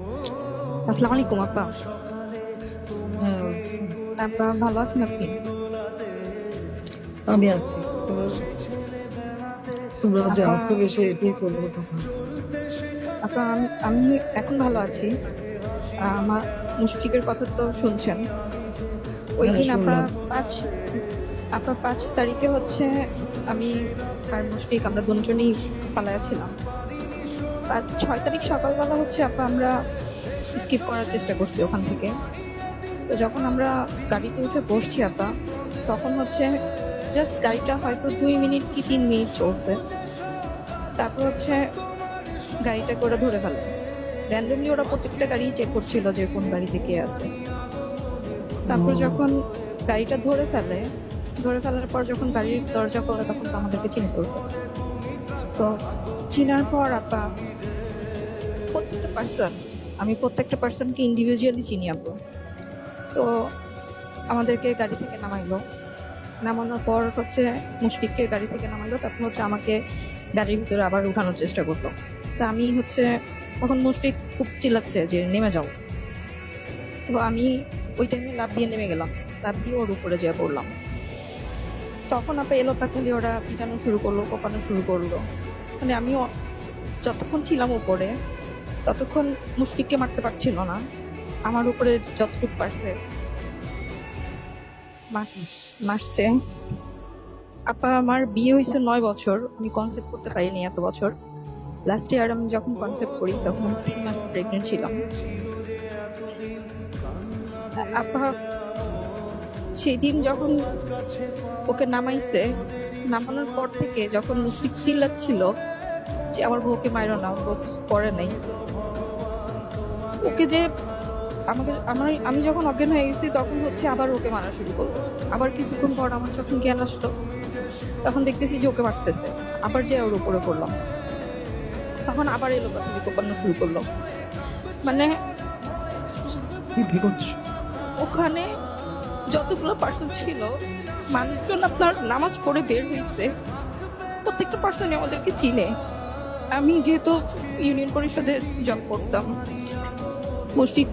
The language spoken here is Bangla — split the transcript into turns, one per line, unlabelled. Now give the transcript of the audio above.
আসসালামু আলাইকুম আপা।
হ্যাঁ,
আপা ভালো আছেন আপনি?
আমি আছি। তোমরা- যা হবে সে এটাই করব
আপা আমি- আমি এখন ভালো আছি। আমার মুশফিকের কথা তো শুনছেন। ওই
হ্যাঁ,
দিন আপা পাঁচ আপা পাঁচ তারিখে হচ্ছে আমি আর মুশফিক আমরা দুজনই পালায়া ছিলাম। আর ছয় তারিখ সকালবেলা হচ্ছে আপা আমরা স্কিপ করার চেষ্টা করছি ওখান থেকে। তো যখন আমরা গাড়িতে উঠে বসছি আপা তখন হচ্ছে জাস্ট গাড়িটা হয়তো দুই মিনিট কি তিন মিনিট চলছে। তারপর হচ্ছে গাড়িটা করে ধরে ফেলে। র্যান্ডমলি ওরা প্রত্যেকটা গাড়ি চেক করছিল যে কোন গাড়িতে কে আছে। তারপর যখন গাড়িটা ধরে ফেলে ধরে ফেলার পর যখন গাড়ির দরজা খোলে তখন তো আমাদেরকে চিনে ফেলছে। তো চিনার পর আপা প্রত্যেকটা পার্সন আমি প্রত্যেকটা পার্সনকে ইন্ডিভিজুয়ালি চিনি আপু তো আমাদেরকে গাড়ি থেকে নামাইলো। নামানোর পর হচ্ছে মুশফিককে গাড়ি থেকে নামাইলো তারপর হচ্ছে আমাকে গাড়ির ভিতরে আবার উঠানোর চেষ্টা করল। তা আমি হচ্ছে, তখন মুশফিক খুব চিল্লাচ্ছে যে, নেমে যাও। তো আমি ওই টাইমে লাভ দিয়ে নেমে গেলাম। লাভ দিয়ে ওর উপরে যেয়ে পড়লাম। তখন আপা এলো পাখালি ওরা পিটানো শুরু করল, কোপানো শুরু করল। মানে আমিও যতক্ষণ ছিলাম উপরে ততক্ষণ মুশফিককে মারতে পারছিল না। আমার উপরে যতটুকু পারছে, মার- মারছে। আপা, আমার বিয়ে হয়েছে নয় বছর। আমি কনসেপ্ট করতে পারিনি এত বছর। লাস্ট ইয়ার আমি যখন কনসেপ্ট করি, তখন তিন মাস প্রেগনেন্ট ছিলাম। আপা সেই দিন যখন ওকে নামাইছে, নামানোর পর থেকে যখন মুশফিক চিল্লাচ্ছিল যে আমার বউকে মারো না বউ কিছু করে নাই। ওকে যে আমাকে আমার আমি যখন অজ্ঞান হয়ে গেছি তখন হচ্ছে আবার ওকে মারা শুরু করল। আবার কিছুক্ষণ পর আমার যখন জ্ঞান আসলো তখন দেখতেছি যে ওকে মারতেছে। আবার যে ওর উপরে পড়লাম তখন আবার এলো কথা কোপানো শুরু করল। মানে ওখানে যতগুলো পার্সন ছিল মানুষজন আপনার নামাজ পড়ে বের হয়েছে প্রত্যেকটা পার্সনই আমাদেরকে চিনে। আমি যেহেতু ইউনিয়ন পরিষদে জব করতাম মুশফিক